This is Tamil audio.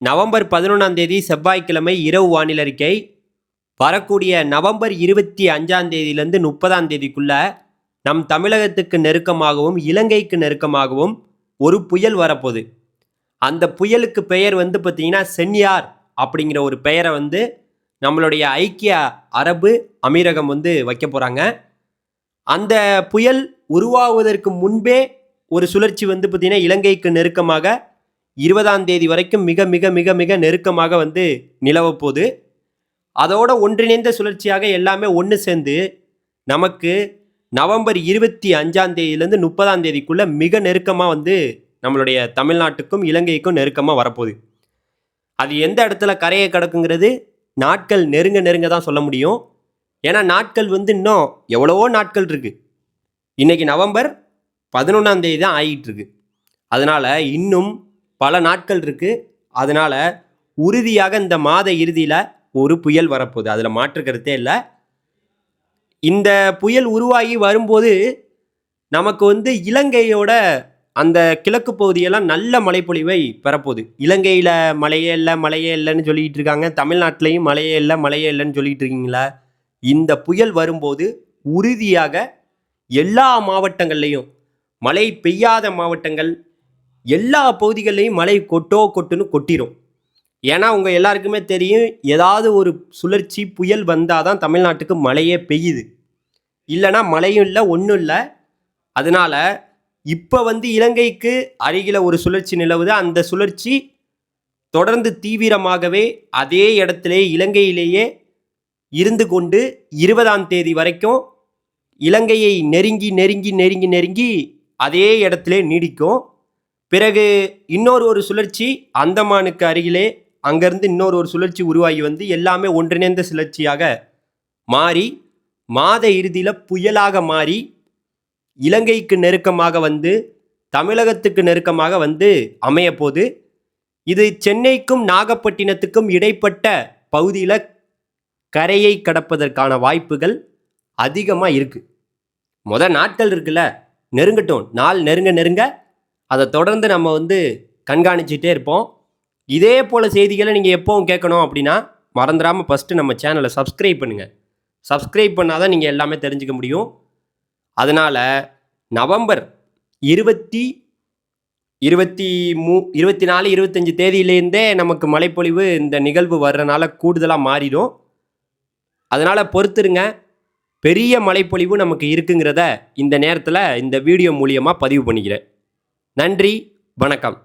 நவம்பர் பதினொன்றாம் தேதி செவ்வாய்க்கிழமை இரவு வானிலை அறிக்கை வரக்கூடிய நவம்பர் இருபத்தி அஞ்சாம் தேதியிலிருந்து முப்பதாம் தேதிக்குள்ள நம் தமிழகத்துக்கு நெருக்கமாகவும் இலங்கைக்கு நெருக்கமாகவும் ஒரு புயல் வரப்போகுது. அந்த புயலுக்கு பெயர் வந்து பார்த்திங்கன்னா சென்யார் அப்படிங்கிற ஒரு பெயரை வந்து நம்மளுடைய ஐக்கிய அரபு அமீரகம் வந்து வைக்க போகிறாங்க அந்த புயல் உருவாகுவதற்கு முன்பே ஒரு சுழற்சி வந்து பார்த்திங்கன்னா இலங்கைக்கு நெருக்கமாக இருபதாம் தேதி வரைக்கும் மிக மிக மிக மிக நெருக்கமாக வந்து நிலவப்போகுது அதோட ஒன்றிணைந்த சுழற்சியாக எல்லாமே ஒன்று சேர்ந்து நமக்கு நவம்பர் இருபத்தி அஞ்சாம் தேதியிலேருந்து முப்பதாம் தேதிக்குள்ளே மிக நெருக்கமாக வந்து நம்மளுடைய தமிழ்நாட்டுக்கும் இலங்கைக்கும் நெருக்கமாக வரப்போகுது. அது எந்த இடத்துல கரையை கடக்குங்கிறது நாட்கள் நெருங்க நெருங்க தான் சொல்ல முடியும். ஏன்னா நாட்கள் வந்து இன்னும் எவ்வளவோ நாட்கள் இருக்குது இன்றைக்கி நவம்பர் பதினொன்றாம் தேதி தான் ஆகிட்டு இருக்கு இன்னும் பல நாட்கள் இருக்குது அதனால் உறுதியாக இந்த மாத இறுதியில் ஒரு புயல் வரப்போகுது. அதில் மாற்று கருத்தே இல்லை. இந்த புயல் உருவாகி வரும்போது நமக்கு வந்து இலங்கையோட அந்த கிழக்கு பகுதியெல்லாம் நல்ல மழைப்பொழிவை பெறப்போகுது. இலங்கையில் மழையே இல்லை மழையே இல்லைன்னு சொல்லிக்கிட்டு இருக்காங்க. தமிழ்நாட்டிலையும் மழையே இல்லை மழையே இல்லைன்னு சொல்லிகிட்டு இருக்கீங்களா? இந்த புயல் வரும்போது உறுதியாக எல்லா மாவட்டங்கள்லையும் மழை பெய்யாத மாவட்டங்கள் எல்லா பகுதிகள்லையும் மழை கொட்டோ கொட்டுன்னு கொட்டிடும் ஏன்னா உங்கள் எல்லாருக்குமே தெரியும் ஏதாவது ஒரு சுழற்சி புயல் வந்தால் தான் தமிழ்நாட்டுக்கு மழையே பெய்யுது. இல்லைன்னா மழையும் இல்லை ஒன்றும் இல்லை. அதனால் இப்போ வந்து இலங்கைக்கு அருகில் ஒரு சுழற்சி நிலவுது. அந்த சுழற்சி தொடர்ந்து தீவிரமாகவே அதே இடத்திலே இலங்கையிலேயே இருந்து கொண்டு இருபதாம் தேதி வரைக்கும் இலங்கையை நெருங்கி நெருங்கி நெருங்கி நெருங்கி அதே இடத்திலே நீடிக்கும். பிறகு இன்னொரு ஒரு சுழற்சி அந்தமானுக்கு அருகிலே அங்கேருந்து இன்னொரு ஒரு சுழற்சி உருவாகி வந்து எல்லாமே ஒன்றிணைந்த சுழற்சியாக மாறி மாத இறுதியில் புயலாக மாறி இலங்கைக்கு நெருக்கமாக வந்து தமிழகத்துக்கு நெருக்கமாக வந்து அமையப்போகுது. இது சென்னைக்கும் நாகப்பட்டினத்துக்கும் இடைப்பட்ட பகுதியில் கரையை கடப்பதற்கான வாய்ப்புகள் அதிகமாக இருக்குது முத நாட்கள் இருக்குல்ல நெருங்கட்டும். நாள் நெருங்க நெருங்க அதை தொடர்ந்து நம்ம வந்து கண்காணிச்சிட்டே இருப்போம். இதே போல் செய்திகளை நீங்கள் எப்போவும் கேட்கணும் அப்படின்னா மறந்துடாமல் ஃபஸ்ட்டு நம்ம சேனலை சப்ஸ்கிரைப் பண்ணுங்கள் சப்ஸ்கிரைப் பண்ணால் தான் நீங்கள் எல்லாமே தெரிஞ்சுக்க முடியும். அதனால் நவம்பர் இருபத்தி இருபத்தி மூ இருபத்தி நாலு இருபத்தஞ்சி தேதியிலேருந்தே நமக்கு மழைப்பொழிவு இந்த நிகழ்வு வர்றனால கூடுதலாக மாறிடும். அதனால் பொறுத்துருங்க. பெரிய மழைப்பொழிவு நமக்கு இருக்குங்கிறத இந்த நேரத்தில் இந்த வீடியோ மூலியமாக பதிவு பண்ணிக்கிறேன். நன்றி வணக்கம்.